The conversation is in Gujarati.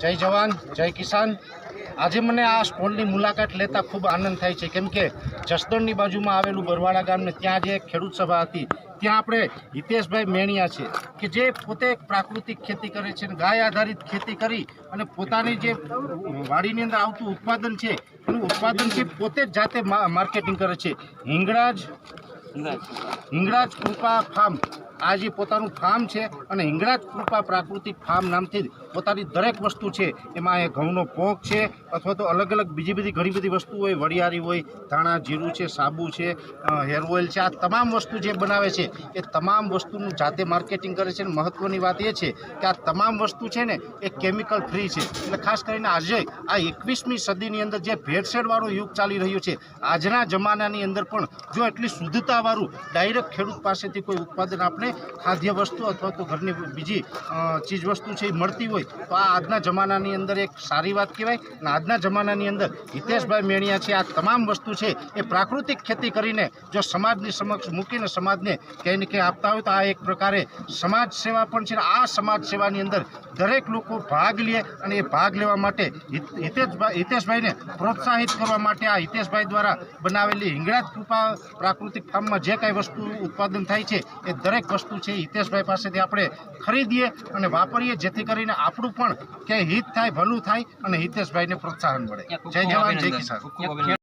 જય જવાન, જય કિસાન. આજે મને આ સ્ટોલની મુલાકાત લેતા ખૂબ આનંદ થાય છે. કેમ કે જસદણની બાજુમાં આવેલું બરવાડા ગામને ત્યાં જે ખેડૂત સભા હતી, ત્યાં આપણે હિતેશભાઈ મેણિયા છે, કે જે પોતે પ્રાકૃતિક ખેતી કરે છે ગાય આધારિત ખેતી કરી અને પોતાની જે વાડીની અંદર આવતું ઉત્પાદન છે, એનું ઉત્પાદન છે, પોતે જ જાતે માર્કેટિંગ કરે છે. હિંગળાજ હિંગળાજ કૃપા ફાર્મ. આ જે પોતાનું ફાર્મ છે અને હિંગળાજ કૃપા પ્રાકૃતિક ફાર્મ નામથી પોતાની દરેક વસ્તુ છે, એમાં એ ઘઉંનો પોંક છે, અથવા તો અલગ અલગ બીજી બધી ઘણી બધી વસ્તુ હોય વરિયાળી હોય, ધાણા, જીરું છે, સાબુ છે હેર ઓઇલ છે, આ તમામ વસ્તુ જે બનાવે છે, એ તમામ વસ્તુનું જાતે માર્કેટિંગ કરે છે અને મહત્ત્વની વાત એ છે કે આ તમામ વસ્તુ છે ને, એ કેમિકલ ફ્રી છે. એટલે ખાસ કરીને આજે આ એકવીસમી સદીની અંદર જે ભેળસેળવાળો યુગ ચાલી રહ્યો છે, આજના જમાનાની અંદર પણ જો એટલી શુદ્ધતાવાળું ડાયરેક્ટ ખેડૂત પાસેથી કોઈ ઉત્પાદન આપણે ખાદ્ય વસ્તુ અથવા તો ઘરની બીજી ચીજ છે એ મળતી હોય, તો આ આજના જમાનાની અંદર એક સારી વાત કહેવાય અને આજના જમાનાની અંદર હિતેશભાઈ મેણિયા છે, આ તમામ વસ્તુ છે એ પ્રાકૃતિક ખેતી કરીને જો સમાજની સમક્ષ મૂકીને સમાજને કંઈ ને કંઈ આપતા હોય તો આ એક પ્રકારે સમાજ સેવા પણ છે આ સમાજ સેવાની અંદર દરેક લોકો ભાગ લે અને એ ભાગ લેવા માટે હિતેશભાઈ હિતેશભાઈને પ્રોત્સાહિત કરવા માટે આ હિતેશભાઈ દ્વારા બનાવેલી હિંગળાજ કૃપા પ્રાકૃતિક ફાર્મમાં જે કાંઈ વસ્તુ ઉત્પાદન થાય છે એ દરેક વસ્તુ છે હિતેશભાઈ પાસેથી આપણે ખરીદીએ અને વાપરીએ જેથી કરીને આપણું પણ ક્યાંય હિત થાય ભલું થાય અને હિતેશભાઈને પ્રોત્સાહન મળે. જય જવાન જય કિસાન.